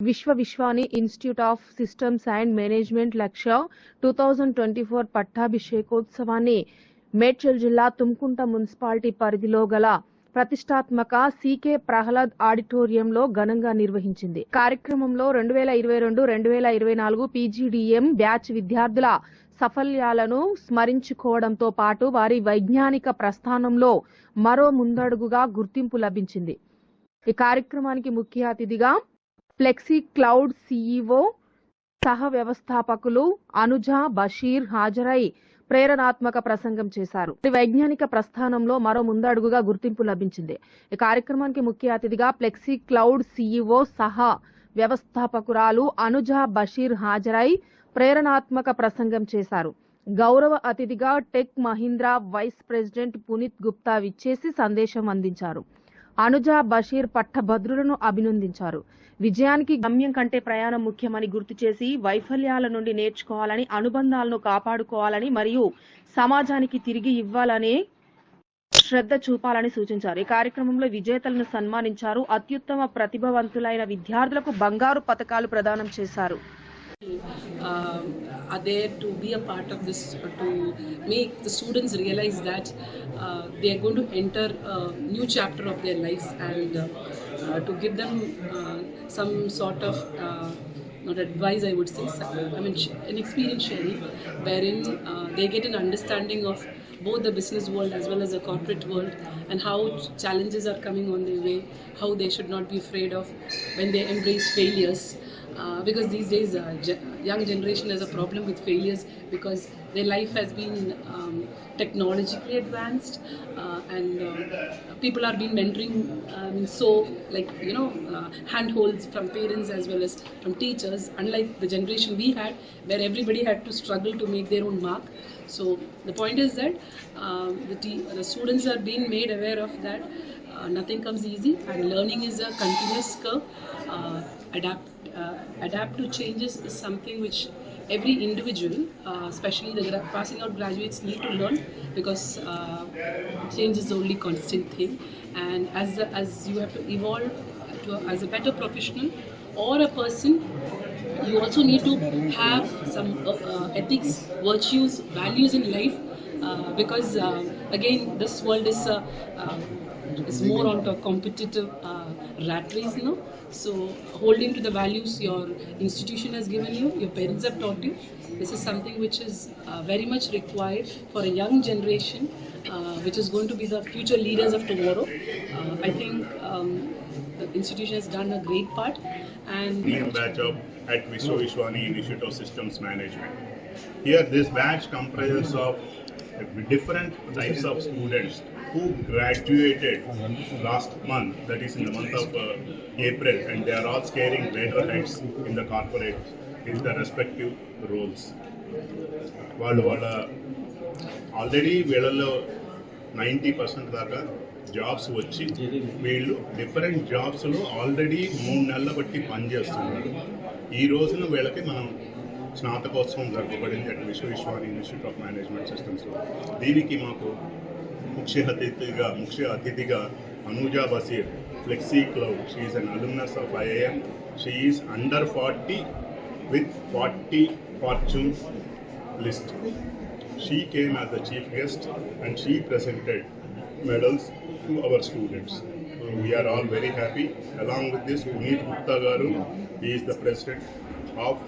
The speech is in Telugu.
Vishwa Vishwani institute of systems and management Lakshya two thousand twenty four పట్టాభిషేకోత్సవాన్ని Medchal జిల్లా తుమ్కుంట మున్సిపాలిటీ పరిధిలో గల ప్రతిష్టాత్మక సీకే ప్రహ్లాద్ ఆడిటోరియంలో ఘనంగా నిర్వహించింది. కార్యక్రమంలో రెండు వేల ఇరవై రెండు రెండు వేల ఇరవై నాలుగు పీజీడీఎం బ్యాచ్ విద్యార్థుల సఫల్యాలను స్మరించుకోవడంతో పాటు వారి వైజ్ఞానిక ప్రస్థానంలో మరో ముందడుగుగా గుర్తింపు లభించింది. ఈ కార్యక్రమానికి ముఖ్య అతిథిగా ఫ్లెక్సీ క్లౌడ్ సీఈఓ సహ వ్యవస్థాపకులు అనుజ బషీర్ హాజరై ప్రేరణాత్మక ప్రసంగం చేశారు. ఈ వైజ్ఞానిక ప్రస్థానంలో మరో ముందడుగుగా గుర్తింపు లభించింది. ఈ కార్యక్రమానికి ముఖ్య అతిథిగా ఫ్లెక్సీ క్లౌడ్ సీఈఓ సహా వ్యవస్థాపకురాలు అనుజ బషీర్ హాజరై ప్రేరణాత్మక ప్రసంగం చేశారు. గౌరవ అతిథిగా tech Mahindra vice president Puneet Gupta విచ్చేసి సందేశం అందించారు. అనుజా బషీర్ పట్టభద్రులను అభినందించారు. విజయానికి గమ్యం కంటే ప్రయాణం ముఖ్యమని గుర్తు చేసి వైఫల్యాల నుండి నేర్చుకోవాలని అనుబంధాలను కాపాడుకోవాలని మరియు సమాజానికి తిరిగి ఇవ్వాలనే శ్రద్ధ చూపాలని సూచించారు. ఈ కార్యక్రమంలో విజేతలను సన్మానించారు. అత్యుత్తమ ప్రతిభావంతులైన విద్యార్థులకు బంగారు పథకాలు ప్రదానం చేశారు. Uh, are there to be a part of this uh, to make the students realize that uh, they are going to enter a new chapter of their lives and uh, uh, to give them uh, some sort of uh, not advice I would say I mean an experience sharing wherein uh, they get an understanding of both the business world as well as the corporate world and how challenges are coming on their way how they should not be afraid of when they embrace failures uh, because these days uh, ge- young generation has a problem with failures because their life has been um, technologically advanced uh, and uh, people are being mentoring um, so like you know uh, handholds from parents as well as from teachers unlike the generation we had where everybody had to struggle to make their own mark. So the point is that um, the, the students are being made aware of that uh, nothing comes easy and learning is a continuous curve uh, adapt uh, adapt to changes is something which every individual uh, especially the passing out graduates need to learn because uh, change is the only constant thing. And as as you have to evolve to a, as a better professional or a person you also need to have some uh, uh, ethics virtues values in life uh, because uh, again this world is uh, uh, is more onto a competitive uh, rat race now so holding to the values your institution has given you your parents have taught you. This is something which is uh, very much required for a young generation uh, which is going to be the future leaders of tomorrow. Uh, i think um, the institution has done a great part and Indian batch of at Viswa Vishwani Institute of Systems Management. Here, this batch comprises of different types of students who graduated last month, that is in the month of uh, April, and they are all scaling letterheads in the corporate in the respective roles. వాళ్ళు వాళ్ళ ఆల్రెడీ వీళ్ళల్లో నైంటీ పర్సెంట్ దాకా జాబ్స్ వచ్చి వీళ్ళు డిఫరెంట్ జాబ్స్లో ఆల్రెడీ మూడు నెలల బట్టి పనిచేస్తున్నారు ఈ రోజున వీళ్ళకి మనం స్నాతకోత్సవం జరగబడింది అట్ విశ్వ విశ్వాని ఇన్స్టిట్యూట్ ఆఫ్ మేనేజ్మెంట్ సిస్టమ్స్లో దీనికి మాకు ముఖ్య అతిథిగా ముఖ్య అతిథిగా Anuja Basheer Flexi Cloud she's an alumnus of IIM she's under forty with 40 fortune list. She came as the chief guest and she presented medals to our students. So we are all very happy. Along with this, Puneet Gupta Garu, he is the president of